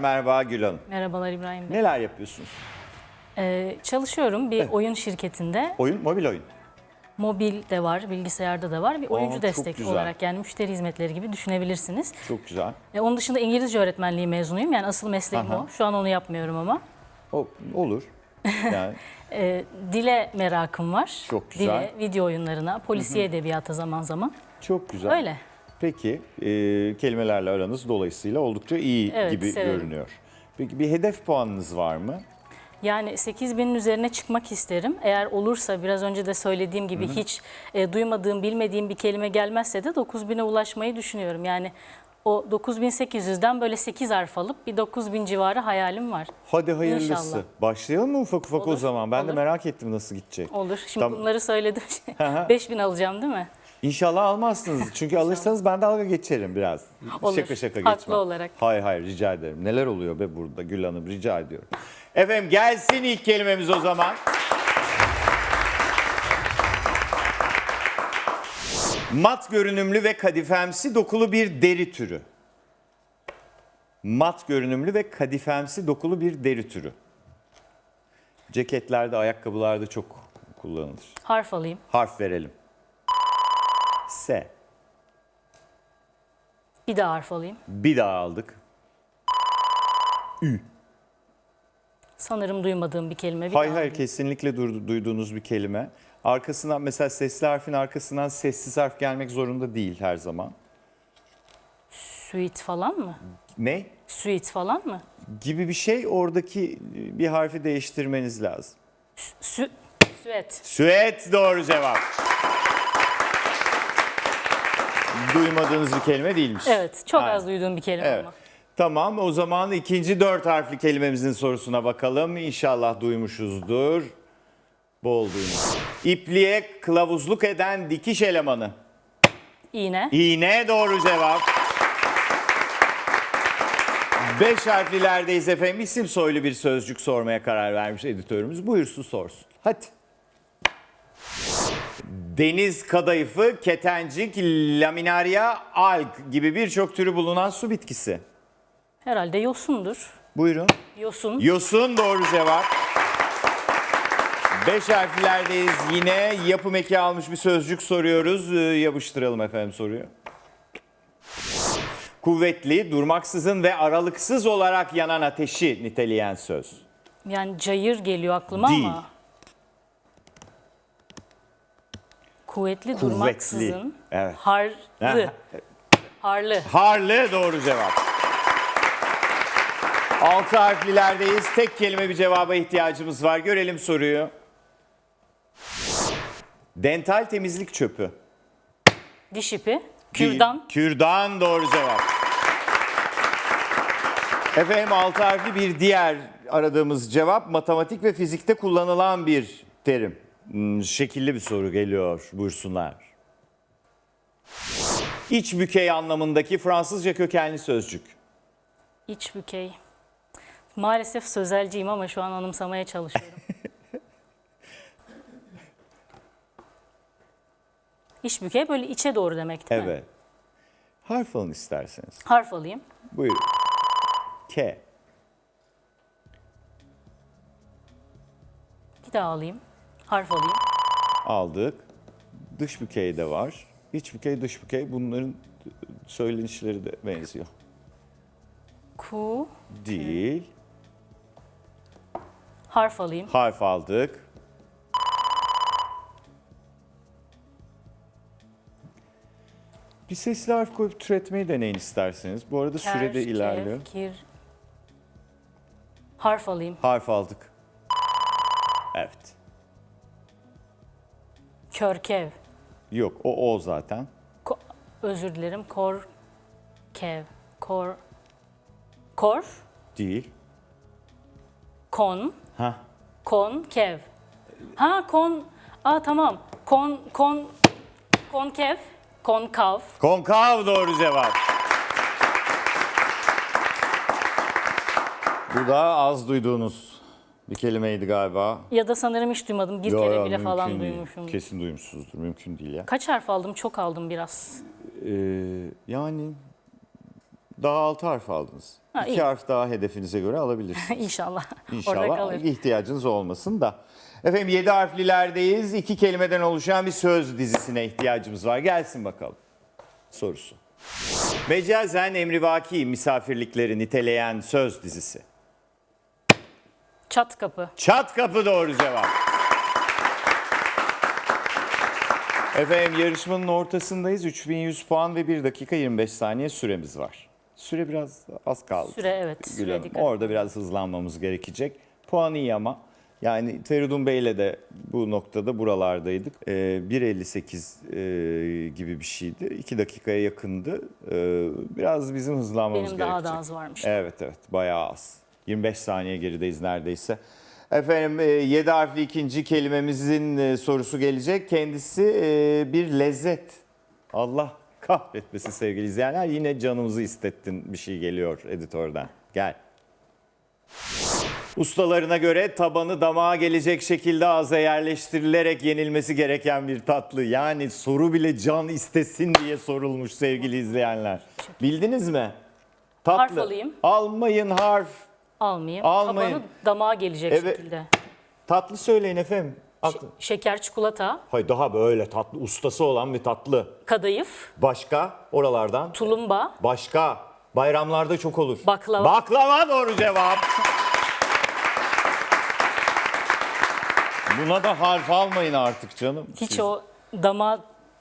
Merhaba Gül Hanım. Merhabalar İbrahim Bey. Neler yapıyorsunuz? Ee, çalışıyorum bir oyun şirketinde. Oyun, mobil oyun. Mobil de var, bilgisayarda da var. Bir oyuncu çok destek güzel. olarak yani müşteri hizmetleri gibi düşünebilirsiniz. Çok güzel. Ee, onun dışında İngilizce öğretmenliği mezunuyum. Yani asıl mesleğim Aha. o. Şu an onu yapmıyorum ama. O, olur. Yani Ee, dile merakım var. Çok güzel. Dile, video oyunlarına, polisiye edebiyata zaman zaman. çok güzel. Öyle. Peki e, kelimelerle aranız dolayısıyla oldukça iyi Evet, gibi severim. görünüyor. Peki bir hedef puanınız var mı? Yani 8000'in üzerine çıkmak isterim. Eğer olursa biraz önce de söylediğim gibi hiç e, duymadığım, bilmediğim bir kelime gelmezse de 9000'e ulaşmayı düşünüyorum. Yani o 9800'den böyle 8 harf alıp bir 9000 civarı hayalim var. Hadi hayırlısı. İnşallah. Başlayalım mı ufak ufak o Olur, zaman? Ben de olur. merak ettim nasıl gidecek. Olur. Şimdi Tamam. bunları söyledim. hı. 5000 alacağım değil mi? İnşallah almazsınız. Çünkü alırsanız ben dalga geçerim biraz. Olur. Şaka şaka Haklı geçmem. olarak. Hayır hayır rica ederim. Neler oluyor be burada Gül Hanım rica ediyorum. Efendim gelsin ilk kelimemiz o zaman. Mat görünümlü ve kadifemsi dokulu bir deri türü. Mat görünümlü ve kadifemsi dokulu bir deri türü. Ceketlerde, ayakkabılarda çok kullanılır. Harf alayım. Harf verelim. S. Bir daha harf alayım. Bir daha aldık. Sanırım duymadığım bir kelime. Bir Hayır daha hayır alayım. kesinlikle du- duyduğunuz bir kelime. Arkasından mesela sesli harfin arkasından sessiz harf gelmek zorunda değil her zaman. Suite falan mı? Ne? Suite falan mı? Gibi bir şey oradaki bir harfi değiştirmeniz lazım. Sü Süet. Süet doğru cevap. Duymadığınız bir kelime değilmiş. Evet. Çok Aynen. az duyduğum bir kelime Evet. ama. Tamam o zaman ikinci dört harfli kelimemizin sorusuna bakalım. İnşallah duymuşuzdur. Bol duymuş. İpliğe kılavuzluk eden dikiş elemanı. İğne. İğne doğru cevap. Beş harflilerdeyiz efendim. İsim soylu bir sözcük sormaya karar vermiş editörümüz. Buyursun sorsun. Hadi. Deniz kadayıfı, ketencik, laminaria, alg gibi birçok türü bulunan su bitkisi. Herhalde yosundur. Buyurun. Yosun. Yosun doğru cevap. Beş harflerdeyiz yine. Yapım eki almış bir sözcük soruyoruz. Ee, yapıştıralım efendim soruyu. Kuvvetli, durmaksızın ve aralıksız olarak yanan ateşi niteleyen söz. Yani cayır geliyor aklıma Değil. ama. Kuvvetli, Kuvvetli, durmaksızın. evet. Harlı. Harlı. Harlı doğru cevap. Altı harflilerdeyiz. Tek kelime bir cevaba ihtiyacımız var. Görelim soruyu. Dental temizlik çöpü. Diş ipi. Kürdan. Kürdan doğru cevap. Efendim altı harfli bir diğer aradığımız cevap matematik ve fizikte kullanılan bir terim. Hmm, şekilli bir soru geliyor buyursunlar. İç bükey anlamındaki Fransızca kökenli sözcük. İç bükey. Maalesef sözelciyim ama şu an anımsamaya çalışıyorum. İç bükey böyle içe doğru demek değil mi? Evet. Harf alın isterseniz. Harf alayım. Buyurun. K. Bir daha alayım. Harf alayım. Aldık. Dış bükey de var. İç bükey, dış bükey. Bunların söylenişleri de benziyor. Ku. Değil. Harf alayım. Harf aldık. Bir sesli harf koyup türetmeyi deneyin isterseniz. Bu arada Ker, sürede ilerliyor. Kir. Harf alayım. Harf aldık. Evet. Körkev. Yok o o zaten. Ko- özür dilerim. Kor. Kev. Kor. Kor. Değil. Kon. Ha. Kon. Kev. Ha kon. Aa tamam. Kon. Kon. Konkev. Konkav. Konkav doğru cevap. Bu da az duyduğunuz bir kelimeydi galiba. Ya da sanırım hiç duymadım. Bir Yo, kere bile falan mümkün değil. duymuşum. Kesin duymuşsunuzdur. Mümkün değil ya. Kaç harf aldım? Çok aldım biraz. Ee, yani Daha 6 harf aldınız. Ha, 2 iyi. harf daha hedefinize göre alabilirsiniz. İnşallah. Orada İnşallah kalır. ihtiyacınız olmasın da. Efendim 7 harflilerdeyiz. İki kelimeden oluşan bir söz dizisine ihtiyacımız var. Gelsin bakalım sorusu. Mecazen emrivaki misafirlikleri niteleyen söz dizisi. Çat kapı. Çat kapı doğru cevap. Efendim yarışmanın ortasındayız. 3100 puan ve 1 dakika 25 saniye süremiz var. Süre biraz az kaldı. Süre evet. Süre dikkat. Orada biraz hızlanmamız gerekecek. Puan iyi ama. Yani Feridun Bey'le de bu noktada buralardaydık. Ee, 1.58 e, gibi bir şeydi. 2 dakikaya yakındı. Ee, biraz bizim hızlanmamız Benim gerekecek. daha da az varmış. Evet evet bayağı az. 25 saniye gerideyiz neredeyse. Efendim 7 harfli ikinci kelimemizin e, sorusu gelecek. Kendisi e, bir lezzet. Allah kahretmesin sevgili izleyenler. Yine canımızı istettin bir şey geliyor editörden. Gel. Ustalarına göre tabanı damağa gelecek şekilde ağza yerleştirilerek yenilmesi gereken bir tatlı. Yani soru bile can istesin diye sorulmuş sevgili izleyenler. Bildiniz mi? Tatlı. Harf alayım. Almayın harf. Almayayım. Almayın. Tabanı damağa gelecek Evet. şekilde. Tatlı söyleyin efendim. Aklı. Şeker, çikolata, Hayır daha böyle tatlı ustası olan bir tatlı. kadayıf, Başka oralardan. tulumba, Başka bayramlarda çok olur. Baklava. Baklava doğru cevap. Buna da harf almayın artık canım. hiç Siz o dama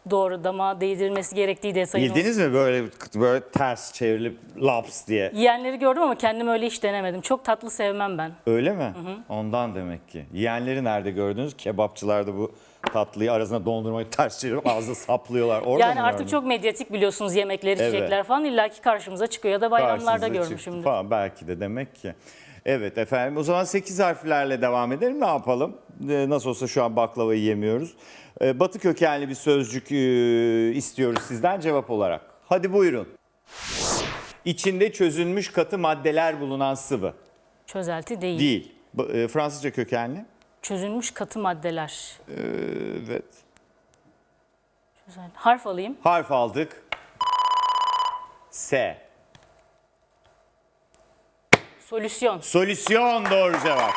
doğru damağa değdirilmesi gerektiği detayını. Bildiniz mi böyle böyle ters çevrilip laps diye. Yiyenleri gördüm ama kendim öyle hiç denemedim. Çok tatlı sevmem ben. Öyle mi? Ondan demek ki. Yiyenleri nerede gördünüz? Kebapçılarda bu tatlıyı arasına dondurmayı ters çevirip ağzına saplıyorlar. Orada Yani mı artık gördün? çok medyatik biliyorsunuz yemekler, Evet. içecekler falan illaki karşımıza çıkıyor ya da bayramlarda görmüşümdür. Falan. Belki de demek ki. Evet efendim o zaman 8 harflerle devam edelim. Ne yapalım? Ee, Nasıl olsa şu an baklavayı yemiyoruz. Ee, Batı kökenli bir sözcük e, istiyoruz sizden cevap olarak. Hadi buyurun. İçinde çözülmüş katı maddeler bulunan sıvı. Çözelti değil. Değil. E, Fransızca kökenli. Çözülmüş katı maddeler. Evet. Güzel. Harf alayım. Harf aldık. S. Solüsyon. Solüsyon doğru cevap.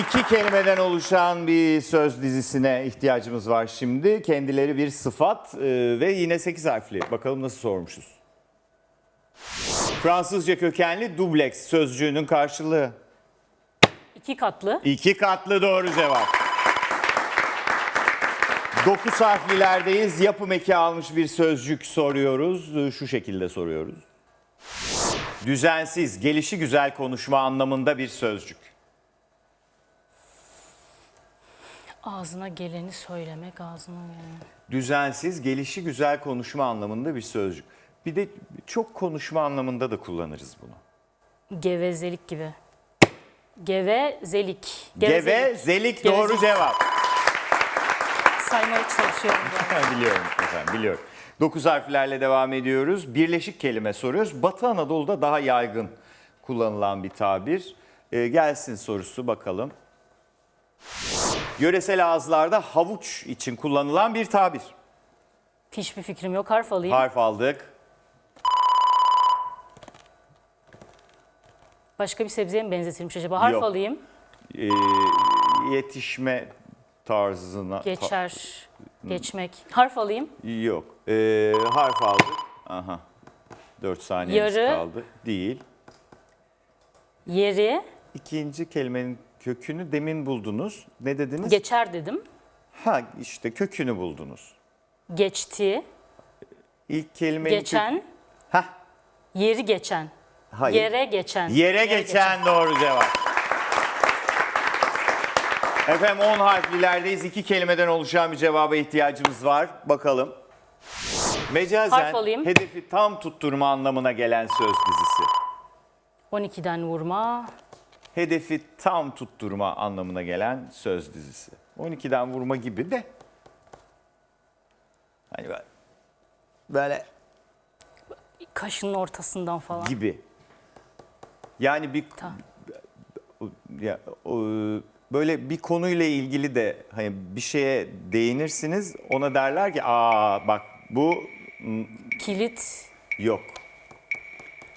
İki kelimeden oluşan bir söz dizisine ihtiyacımız var şimdi. Kendileri bir sıfat e, ve yine 8 harfli. Bakalım nasıl sormuşuz. Fransızca kökenli dubleks sözcüğünün karşılığı. İki katlı. İki katlı doğru cevap. 9 harflilerdeyiz. Yapım eki almış bir sözcük soruyoruz. Şu şekilde soruyoruz. Düzensiz, gelişi güzel konuşma anlamında bir sözcük. Ağzına geleni söylemek, ağzına geleni. Düzensiz, gelişi güzel konuşma anlamında bir sözcük. Bir de çok konuşma anlamında da kullanırız bunu. Gevezelik gibi. Gevezelik. Geve, zelik doğru Gevezelik. cevap. Saymaya çalışıyorum. biliyorum efendim biliyorum. 9 harflerle devam ediyoruz. Birleşik kelime soruyoruz. Batı Anadolu'da daha yaygın kullanılan bir tabir. Ee, gelsin sorusu bakalım. Yöresel ağızlarda havuç için kullanılan bir tabir. Hiçbir fikrim yok. Harf alayım. Harf aldık. Başka bir sebzeye mi benzetilmiş acaba? Harf Yok. alayım. Ee, yetişme tarzına... ta- Geçer, geçmek. Harf alayım. Yok. Ee, harf aldık. Aha. 4 saniyemiz Yarı. kaldı. Değil. Yeri İkinci kelimenin kökünü demin buldunuz. Ne dediniz? geçer dedim. Ha işte kökünü buldunuz. Geçti, İlk kelimenin geçen, kök- Hah, yeri geçen. Hayır. Yere geçen. Yere geçen doğru cevap. Efendim 10 harflilerdeyiz. İki kelimeden oluşan bir cevaba ihtiyacımız var. Bakalım. Mecazen Harf alayım. hedefi tam tutturma anlamına gelen söz dizisi. 12'den vurma. Hedefi tam tutturma anlamına gelen söz dizisi. 12'den vurma gibi de. Hani böyle, böyle Kaşının ortasından falan. gibi. Yani bir ya o, böyle bir konuyla ilgili de hani bir şeye değinirsiniz ona derler ki aa bak bu Kilit, Yok.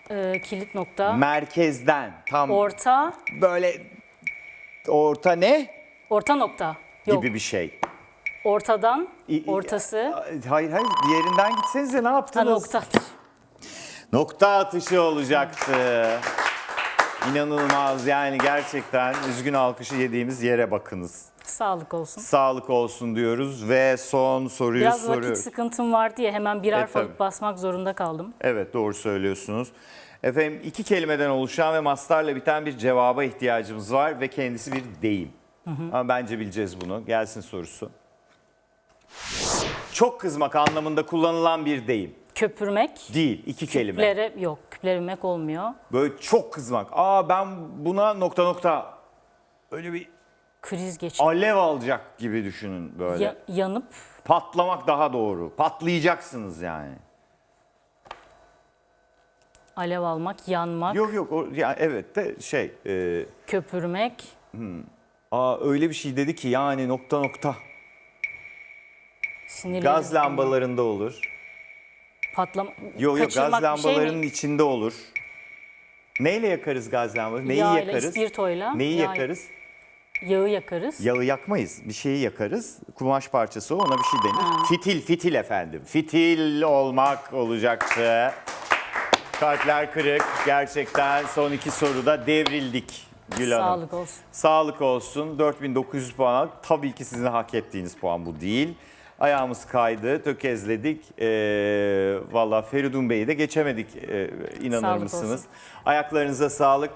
e, kilit nokta. Merkezden tam Orta, böyle orta ne orta nokta. Yok. gibi bir şey. Ortadan, İ- i- ortası. Hayır hayır diğerinden gitsenize ne Ha, yaptınız? nokta. Nokta atışı olacaktı. İnanılmaz yani gerçekten üzgün alkışı yediğimiz yere bakınız. Sağlık olsun. Sağlık olsun diyoruz ve son soruyu Biraz vakit soruyoruz. sıkıntım vardı ya hemen birer E, tabii. falık basmak zorunda kaldım. Evet doğru söylüyorsunuz. Efendim iki kelimeden oluşan ve mastarla biten bir cevaba ihtiyacımız var ve kendisi bir deyim. Ama bence bileceğiz bunu. Gelsin sorusu. Çok kızmak anlamında kullanılan bir deyim. Köpürmek. Değil, iki kelime. Küplere yok. Küplemek olmuyor. Böyle çok kızmak. Aa ben buna nokta nokta öyle bir Kriz geçirmek. alev alacak gibi düşünün böyle. Ya- yanıp Patlamak daha doğru. Patlayacaksınız yani. alev almak, yanmak, Yok yok o, yani evet de şey e, köpürmek, aa öyle bir şey dedi ki yani nokta nokta. sinirli Gaz lambalarında olur. Patlama. Yok yok gaz kaçırmak bir şey mi? lambalarının içinde olur. Neyle yakarız gaz lambaları? Neyi Yağ ile, yakarız? ispirtoyla. Neyi Yağ- yakarız? Yağı yakarız. Yağı yakmayız. Bir şeyi yakarız. Kumaş parçası o, ona bir şey denir. Fitil, fitil efendim. Fitil olmak olacaktı. Kalpler kırık. Gerçekten son iki soruda devrildik Gül Hanım. Sağlık olsun. Sağlık olsun. 4900 puan. Tabii ki sizin hak ettiğiniz puan bu değil. Ayağımız kaydı, tökezledik. Ee, Valla Feridun Bey'i de geçemedik. Ee, inanır Sağlık mısınız? olsun. Ayaklarınıza sağlık.